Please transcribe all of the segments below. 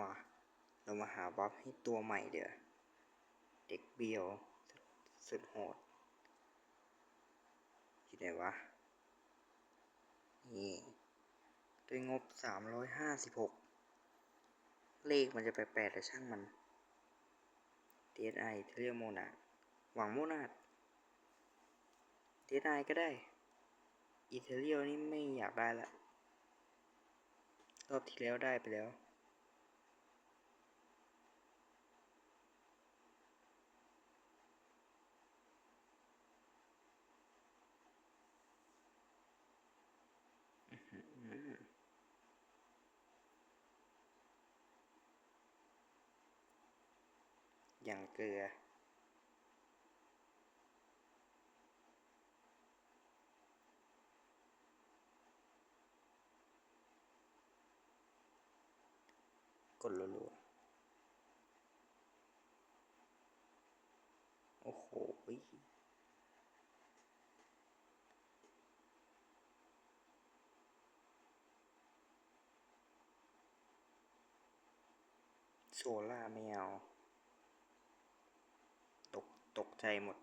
มา เรามาหาบัฟให้ตัวใหม่เดี๋ยวเด็กเบียว สุดโหดอยู่ไหนวะ นี่ด้วยงบสามร้อยห้าสิบหกเลขมันจะแปลกๆแต่ช่างมัน DSI เรียกโมนาหวังโมนาด DSI ก็ได้อิตาเลียนี่ไม่อยากได้ละ รอบที่แล้วได้ไปแล้ว อย่างเกลือ กดรัวๆโอ้โหโซล่าไม่เอา ใจหมด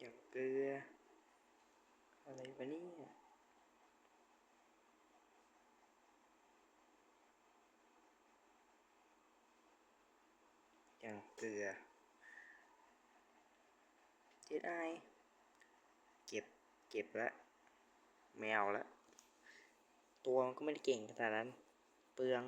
อย่างเกลือ อะไรวะเนี่ยอย่างเกลือเจ็ดไอเก็บ เก็บละไม่เอาละ ตัวมันก็ไม่ได้เก่งขนาดนั้น เปลือง